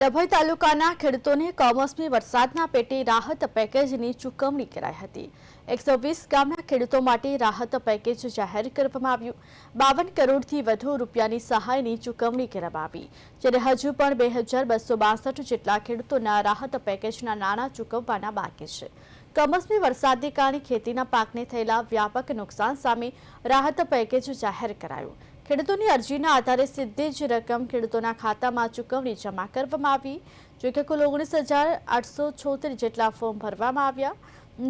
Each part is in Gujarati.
ડભોઈ તાલુકાના ખેડૂતોને કમોસમી વરસાદના પેટે રાહત પેકેજની ચૂકવણી કરાઈ હતી. એકસો વીસ ગામના ખેડૂતો માટે રાહત પેકેજ જાહેર કરવામાં આવ્યું. બાવન કરોડથી વધુ રૂપિયાની સહાયની ચૂકવણી કરવામાં આવી, જ્યારે હજુ પણ બે હજાર બસો બાસઠ જેટલા ખેડૂતોના રાહત પેકેજના નાણાં ચૂકવવાના બાકી છે. કમોસમી વરસાદને કારણે ખેતીના પાકને થયેલા વ્યાપક નુકસાન સામે રાહત પેકેજ જાહેર કરાયું. ખેડૂતોની અરજીના આધારે સીધી જ રકમ ખેડૂતોના ખાતામાં ચૂકવણી જમા કરવામાં આવી. જોકે કુલ ઓગણીસ હજાર આઠસો છોતેર જેટલા ફોર્મ ભરવામાં આવ્યા,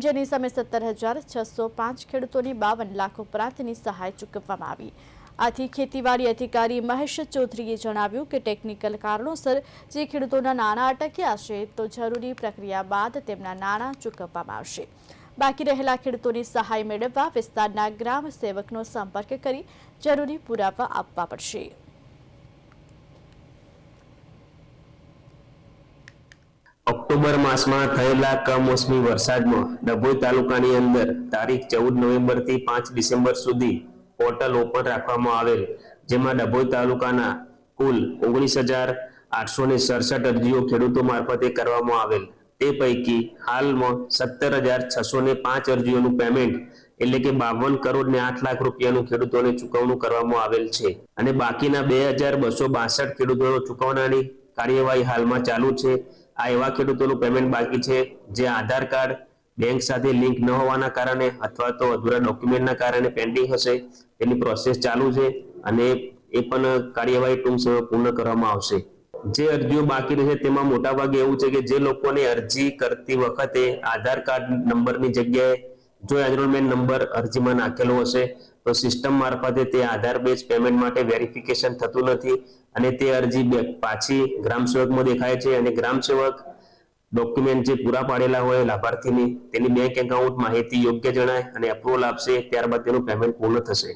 જેની સામે સત્તર હજાર છસો પાંચ ખેડૂતોની બાવન લાખ ઉપરાંતની સહાય ચૂકવવામાં આવી. આથી ખેતીવાડી અધિકારી મહેશ ચૌધરીએ જણાવ્યું કે ટેકનિકલ કારણોસર જે ખેડૂતોના નાણાં અટક્યા છે, તો જરૂરી પ્રક્રિયા બાદ તેમના નાણાં ચૂકવવામાં આવશે. બાકી રહેલા ખેડૂતોની સહાય મેળવવા વિસ્તારના ગ્રામ સેવકનો સંપર્ક કરી જરૂરી પુરાવા આપવા પડશે. ઓક્ટોબર માસમાં થયેલા કમોસમી વરસાદમાં ડભોઈ તાલુકાની અંદર તારીખ ચૌદ નવેમ્બરથી પાંચ ડિસેમ્બર સુધી પોર્ટલ ઓપન રાખવામાં આવેલ, જેમાં ડભોઈ તાલુકાના કુલ ઓગણીસ હજાર આઠસો ને સડસઠ અરજીઓ ખેડૂતો મારફતે કરવામાં આવેલ. તે પૈકી હાલમાં સત્તર હજાર છસો ને પાંચ અરજીઓનું પેમેન્ટ એટલે કે બાવન કરોડ ને આઠ લાખ રૂપિયાનું ખેડૂતોને ચૂકવણું કરવામાં આવેલ છે. અને બાકીના બે હજાર બસો બાસઠ ખેડૂતોનો ચૂકવણાની કાર્યવાહી હાલમાં ચાલુ છે. આ એવા ખેડૂતોનું પેમેન્ટ બાકી છે જે આધાર કાર્ડ બેંક સાથે લિંક ન હોવાના કારણે અથવા તો અધૂરા ડોક્યુમેન્ટના કારણે પેન્ડિંગ હશે. તેની પ્રોસેસ ચાલુ છે અને એ પણ કાર્યવાહી ટૂંક સમય પૂર્ણ કરવામાં આવશે. જે અરજીઓ બાકી રહેશે તેમાં મોટાભાગે એવું છે કે જે લોકોને અરજી કરતી વખતે આધાર કાર્ડ નંબરની જગ્યાએ જો એનરોલમેન્ટ નંબર અરજીમાં નાખેલો હશે, તો સિસ્ટમ મારફતે તે આધાર બેઝ પેમેન્ટ માટે વેરિફિકેશન થતું નથી અને તે અરજી પાછી ગ્રામ સેવકમાં દેખાય છે અને ગ્રામ સેવક ડોક્યુમેન્ટ જે પૂરા પાડેલા હોય લાભાર્થીની, તેની બેંક એકાઉન્ટ માહિતી યોગ્ય જણાય અને અપ્રુવલ આપશે, ત્યારબાદ તેનું પેમેન્ટ પૂર્ણ થશે.